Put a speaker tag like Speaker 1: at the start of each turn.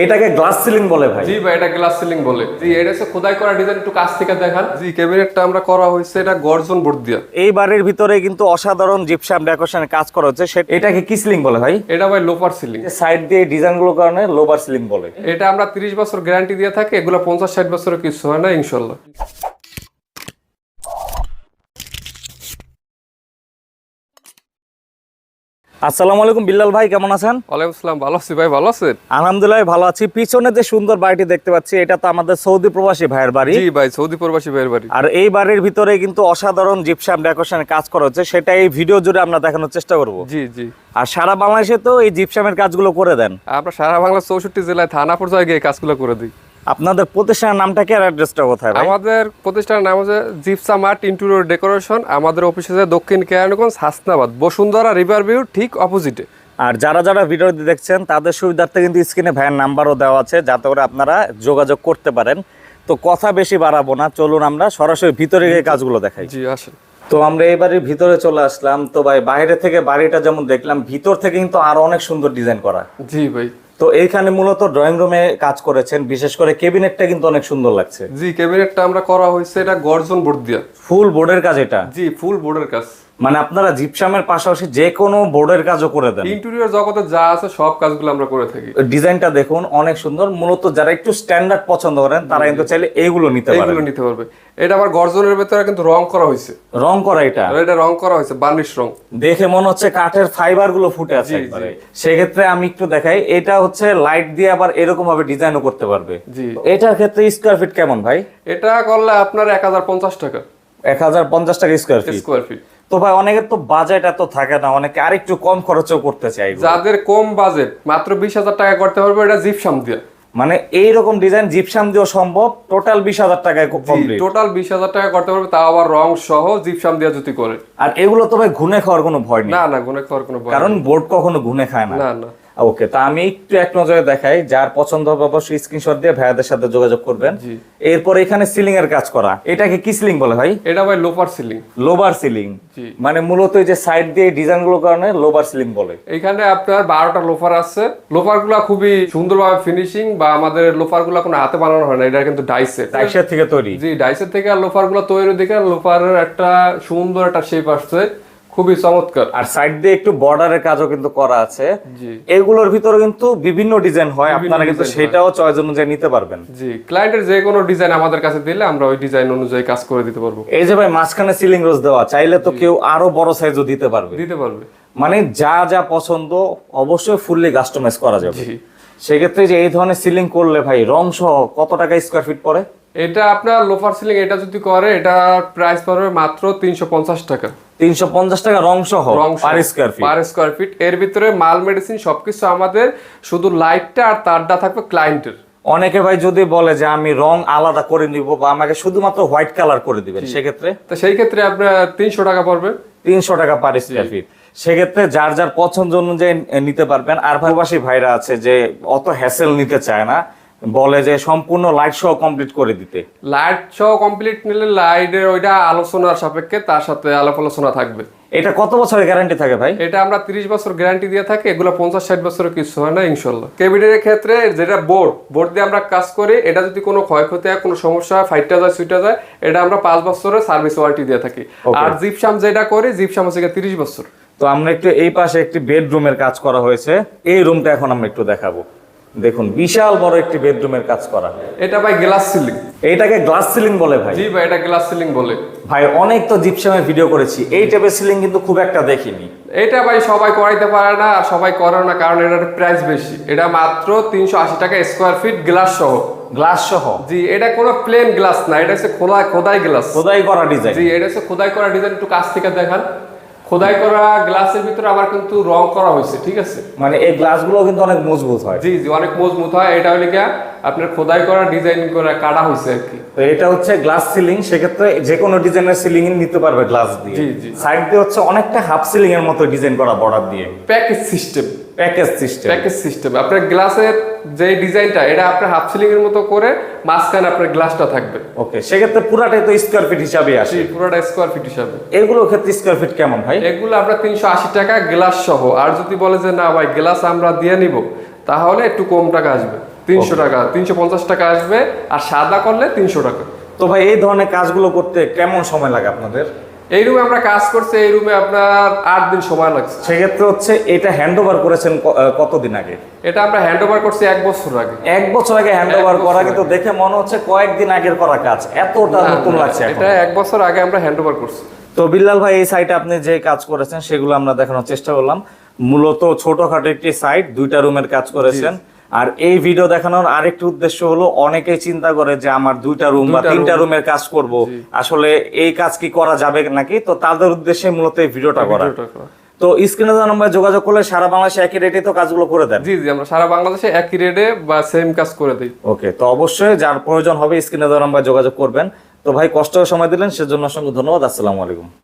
Speaker 1: এইটাকে glass ceiling বলে ভাই।
Speaker 2: জি ভাই এটা গ্লাস সিলিং বলে। জি এটা হচ্ছে খোদাই করা ডিজাইন একটু কাছ থেকে দেখান। জি ক্যাবিনেটটা আমরা করা হয়েছে এটা গর্জন বোর্ড দিয়া।
Speaker 1: এই বাড়ির ভিতরে কিন্তু অসাধারণ জিপসাম ডেকোরেশনের কাজ করা হচ্ছে। সেটা এটাকে কি সিলিং বলে ভাই?
Speaker 2: এটা ভাই লোপার সিলিং
Speaker 1: সাইড দিয়ে ডিজাইনগুলো কারণে লোপার সিলিং বলে।
Speaker 2: এটা আমরা 30 বছর গ্যারান্টি দিয়ে থাকি এগুলো 50 60 বছরের কিছু হয় না ইনশাল্লাহ।
Speaker 1: আসসালামু আলাইকুম বিল্লাল ভাই কেমন আছেন?
Speaker 2: ওয়ালাইকুম আসসালাম ভালো আছি ভাই ভালো আছেন?
Speaker 1: আলহামদুলিল্লাহ ভালো আছি। পিছনে যে সুন্দর বাড়িটি দেখতে পাচ্ছি এটা তো আমাদের সৌদি প্রবাসী ভাইয়ের বাড়ি।
Speaker 2: জি ভাই সৌদি প্রবাসী ভাইয়ের বাড়ি।
Speaker 1: আর এই বাড়ির ভিতরে কিন্তু অসাধারণ জিপসাম ডেকোরেশনের কাজ করা হচ্ছে। সেটা এই ভিডিও জুড়ে আমরা দেখানোর চেষ্টা করব।
Speaker 2: জি জি।
Speaker 1: আর সারা বাংলাদেশে তো এই জিপসামের কাজগুলো করে দেন।
Speaker 2: আমরা সারা বাংলা চৌষট্টি জেলায় থানা পর্যায়ে গিয়ে কাজগুলো করে দিই।
Speaker 1: আপনাদের প্রতিষ্ঠানের নামটা কি আর অ্যাড্রেসটা কোথায় ভাই?
Speaker 2: আমাদের প্রতিষ্ঠানের নাম হচ্ছে জিপসা মার্ট ইন্টেরিয়র ডেকোরেশন। আমাদের অফিস আছে দক্ষিণ কেরানীগঞ্জ হাসনাবাদ বসুন্ধরা রিভার ভিউ ঠিক অপোজিটে।
Speaker 1: আর যারা যারা ভিডিও দেখছেন তাদের সুবিধার্থে কিন্তু স্ক্রিনে ভাইয়ের নাম্বারও দেওয়া আছে যাতে করে আপনারা যোগাযোগ করতে পারেন। তো কথা বেশি বাড়াবো না চলুন আমরা সরাসরি ভিতরে গিয়ে কাজগুলো দেখাই।
Speaker 2: জি আসেন।
Speaker 1: তো আমরা এই বাড়ির ভিতরে চলে আসলাম। তো ভাই বাইরে থেকে বাড়িটা যেমন দেখলাম ভিতর থেকে কিন্তু আরও অনেক সুন্দর ডিজাইন করা।
Speaker 2: জি ভাই।
Speaker 1: তো এইখানে মূলত ড্রয়িং রুমে কাজ করেছেন বিশেষ করে কেবিনেটটা কিন্তু অনেক সুন্দর লাগছে।
Speaker 2: জি ক্যাবিনেটটা আমরা করা হয়েছে এটা গর্জন বোর্ড দিয়ে।
Speaker 1: ফুল বোর্ডের কাজ এটা?
Speaker 2: জি ফুল বোর্ডের কাজ।
Speaker 1: মানে আপনারা জিপসামের পাশাপাশি যে কোনো বোর্ডের কাজও করে দেন।
Speaker 2: ইন্টেরিয়র জগতে যা আছে সব কাজগুলো আমরা করে থাকি।
Speaker 1: ডিজাইনটা দেখুন অনেক সুন্দর। মূলত যারা একটু স্ট্যান্ডার্ড পছন্দ করেন তারা কিন্তু চাইলে এইগুলো নিতে পারেন।
Speaker 2: এইগুলো নিতে পারবে। এটা আবার গর্জনের ভেতরে কিন্তু রং করা হয়েছে।
Speaker 1: রং করা এটা?
Speaker 2: এটা রং করা হয়েছে বার্নিশ রং।
Speaker 1: দেখে মনে হচ্ছে কাঠের ফাইবারগুলো ফুটে আছে একবারে। সেক্ষেত্রে আমি একটু দেখাই এটা হচ্ছে লাইট দিয়ে আবার এরকম ভাবে ডিজাইনও করতে পারবে।
Speaker 2: জি।
Speaker 1: এটার ক্ষেত্রে স্কোয়ার ফিট কেমন ভাই?
Speaker 2: এটা করলে আপনার এক হাজার পঞ্চাশ টাকা।
Speaker 1: এক হাজার পঞ্চাশ টাকা স্কোয়ার ফিট
Speaker 2: স্কোয়ার ফিট
Speaker 1: তো ভাই অনেকের তো বাজেট এত থাকে না অনেকে আরেকটু কম খরচও করতে চাই
Speaker 2: যাদের কম বাজেট মাত্র বিশ হাজার টাকা করতে পারবে এটা জিপসাম দিয়ে।
Speaker 1: মানে এই রকম ডিজাইন জিপসাম দিয়েও সম্ভব টোটাল বিশ হাজার টাকায় কমপ্লিট
Speaker 2: টোটাল বিশ হাজার টাকা করতে পারবে তাও আবার রং সহ জিপসাম দিয়ে যদি করে।
Speaker 1: আর এগুলো তো ভাই ঘুনে খাওয়ার কোনো ভয় নেই।
Speaker 2: না না ঘুনে খাওয়ার কোনো ভয়
Speaker 1: কারণ বোর্ড কখনো ঘুনে খায় না।
Speaker 2: না না।
Speaker 1: ওকে তা আমি একটু এক নজরে দেখাই যার পছন্দ হবে অবশ্যই স্ক্রিনশট দিয়ে ভাইয়াদের সাথে যোগাযোগ করবেন। এরপর এখানে সিলিং এর কাজ করা এটাকে কি সিলিং বলে ভাই?
Speaker 2: এটা ভাই লোপার সিলিং
Speaker 1: লোবার সিলিং মানে মূলত এই যে সাইড দিয়ে ডিজাইনগুলো কারণে লোবার সিলিং বলে।
Speaker 2: এখানে আপনার বারোটা লোফার আছে। লোফারগুলা খুবই সুন্দরভাবে ফিনিশিং বা আমাদের লোফারগুলা কোনো হাতে বানানো হয় না এটা কিন্তু ডাইসের
Speaker 1: টাইসের থেকে তৈরি।
Speaker 2: জি ডাইসের থেকে আর লোফারগুলা তৈরি দেখে লোফারের একটা সুন্দর একটা শেপ আসছে। খুবই চমৎকার।
Speaker 1: আর সাইড দিয়ে একটু বর্ডারের কাজও কিন্তু করা আছে। এগুলোর ভিতরে কিন্তু বিভিন্ন ডিজাইন হয় আপনারা কিন্তু সেটাও চয়েস অনুযায়ী নিতে পারবেন।
Speaker 2: জি ক্লায়েন্টের যে কোনো ডিজাইন আমাদের কাছে দিলে আমরা ওই ডিজাইন অনুযায়ী কাজ করে দিতে পারব।
Speaker 1: এই যে ভাই মাঝখানে সিলিং রোজ দেওয়া চাইলে তো কেউ আরও বড় সাইজও দিতে পারবে।
Speaker 2: দিতে পারবে।
Speaker 1: মানে যা যা পছন্দ অবশ্যই ফুললি কাস্টমাইজ করা যাবে।
Speaker 2: জি।
Speaker 1: সেক্ষেত্রে যে এই ধরনের সিলিং করলে ভাই রং সহ কত টাকা স্কোয়ার ফিট পড়ে?
Speaker 2: এটা আপনার লোফার সিলিং এটা যদি করে এটা প্রাইস পড়বে মাত্র তিনশো পঞ্চাশ টাকা।
Speaker 1: তিনশো পঞ্চাশ টাকা রং সহ per square feet
Speaker 2: per square feet এর ভিতরে মাল মেডিসিন সবকিছু আমাদের শুধু লাইটটা আর তারটা থাকবে ক্লায়েন্টের
Speaker 1: অনেকে ভাই যদি বলে যে আমি রং আলাদা করে নিব বা আমাকে শুধুমাত্র হোয়াইট কালার করে দিবেন সেক্ষেত্রে?
Speaker 2: তো সেই ক্ষেত্রে আপনার তিনশো টাকা পড়বে।
Speaker 1: তিনশো টাকা পার স্কোয়ার ফিট সেক্ষেত্রে যার যার পছন্দ অনুযায়ী নিতে পারবেন। আর ভাইবাসী ভাইরা আছে যে অত হ্যাসেল নিতে চায় না। বলে যে সম্পূর্ণ লাইট সহ কমপ্লিট করে দিতে।
Speaker 2: লাইট সহ কমপ্লিট নিলে লাইটের ওইটা আলোচনার সাপেক্ষে তার সাথে আলাপ আলোচনা থাকবে।
Speaker 1: এটা কত বছরের গ্যারান্টি থাকে ভাই?
Speaker 2: এটা আমরা তিরিশ বছর গ্যারান্টি দিয়ে থাকি এগুলো পঞ্চাশ ষাট বছরের কিছু হয় না ইনশাল্লাহ। কেবিনের ক্ষেত্রে যেটা বোর্ড বোর্ড দিয়ে আমরা কাজ করি এটা যদি কোনো ক্ষয়ক্ষতি হয় কোনো সমস্যা হয় ফাইটটা যায় সুইটা যায় এটা আমরা পাঁচ বছরের সার্ভিস ওয়ারেন্টি দিয়ে থাকি। আর জিপসাম যেটা করি জিপসাম হচ্ছে তিরিশ বছর।
Speaker 1: তো আমরা একটু এই পাশে একটি বেডরুমের কাজ করা হয়েছে এই রুমটা এখন আমরা একটু দেখাবো। দেখুন বিশাল বড় একটি বেডরুমের কাজ করা।
Speaker 2: এটা ভাই গ্লাস সিলিং
Speaker 1: এইটাকে গ্লাস সিলিং বলে ভাই।
Speaker 2: জি ভাই এটা গ্লাস সিলিং বলে।
Speaker 1: ভাই অনেক তো জিপসামের ভিডিও করেছি। এই টাইপের সিলিং কিন্তু খুব একটা দেখিনি।
Speaker 2: এটা ভাই সবাই করাইতে পারে না আর সবাই করে না কারণ এটার প্রাইস বেশি। এটা মাত্র তিনশো আশি টাকা স্কোয়ার ফিট গ্লাস সহ।
Speaker 1: গ্লাস সহ?
Speaker 2: জি এটা কোনো প্লেন গ্লাস না এটা হচ্ছে খোলা খোদাই গ্লাস
Speaker 1: খোদাই করা ডিজাইন
Speaker 2: জি এটা হচ্ছে খোদাই করা ডিজাইন একটু কাছ থেকে দেখান। খোদাই করা গ্লাসের ভিতরে আবার কিন্তু রং করা হয়েছে ঠিক আছে?
Speaker 1: মানে এই গ্লাসগুলো কিন্তু অনেক মজবুত হয়।
Speaker 2: জি জি অনেক মজবুত হয়। এটা হলে গিয়া আপনার খোদাই করা ডিজাইন করা কাটা হয়েছে আর কি।
Speaker 1: তো এটা হচ্ছে গ্লাস সিলিং সেক্ষেত্রে যে কোনো ডিজাইনের সিলিং নিতে পারবে গ্লাস দিয়ে।
Speaker 2: জি, জি।
Speaker 1: সাইড দিয়ে হচ্ছে অনেকটা হাফ সিলিং এর মতো ডিজাইন করা বর্ডার দিয়ে।
Speaker 2: Package system.
Speaker 1: Package system.
Speaker 2: Package system. আপনার গ্লাসের যে ডিজাইনটা এটা আপনার হাফ সিলিং এর মতো করে মাঝখানে আপনার গ্লাসটা থাকবে।
Speaker 1: ওকে সেক্ষেত্রে পুরাটাই তো স্কোয়ার ফিট হিসাবে আসে।
Speaker 2: পুরোটা স্কোয়ার ফিট হিসাবে।
Speaker 1: এগুলোর ক্ষেত্রে স্কোয়ার ফিট কেমন ভাই?
Speaker 2: এগুলো আমরা তিনশো আশি টাকা গ্লাস সহ। আর যদি বলে যে না ভাই গ্লাস আমরা দিয়ে নিব তাহলে একটু কম টাকা আসবে। তিনশো টাকা তিনশো পঞ্চাশ টাকা আসবে আর সাদা করলে তিনশো টাকা।
Speaker 1: তো ভাই এই ধরনের কাজগুলো করতে কেমন সময় লাগে আপনাদের?
Speaker 2: এই রুমে আমরা কাজ করছি এই রুমে আপনার আট দিন সময় লাগছে।
Speaker 1: সেক্ষেত্রে হচ্ছে এটা হ্যান্ড ওভার করেছেন কতদিন আগে?
Speaker 2: এটা আমরা হ্যান্ড ওভার করছি এক বছর আগে।
Speaker 1: এক বছর আগে হ্যান্ড ওভার করা
Speaker 2: আগে।
Speaker 1: কিন্তু দেখে মনে হচ্ছে কয়েকদিন আগের করা কাজ। এতটা নতুন লাগছে
Speaker 2: এটা এক বছর আগে আমরা হ্যান্ড ওভার করছি।
Speaker 1: তো বিল্লাল ভাই এই সাইটে আপনি যে কাজ করেছেন সেগুলো আমরা দেখানোর চেষ্টা করলাম। মূলত ছোটখাটো একটি সাইট দুইটা রুমের কাজ করেছেন। আর এই ভিডিও দেখানোর আরেকটি উদ্দেশ্য হলো অনেকেই চিন্তা করে যে আমার দুইটা রুম বা তিনটা। রুমের কাজ করব। আসলে এই কাজ কি করা যাবে নাকি? তো তাদের উদ্দেশ্যে মূলত এই ভিডিওটা করা। তো স্ক্রিনে দেওয়া নম্বরে যোগাযোগ করলে সারা বাংলাদেশে একই রেটে তো কাজগুলো করে দেন।
Speaker 2: জি জি আমরা সারা বাংলাদেশে একই রেটে বা সেম কাজ করে দিই।
Speaker 1: ওকে তো অবশ্যই যার প্রয়োজন হবে স্ক্রিনে দেওয়া নম্বরে যোগাযোগ করবেন। তো ভাই কষ্ট সময় দিলেন সেজন্য অসংখ্য ধন্যবাদ। আসসালামু আলাইকুম।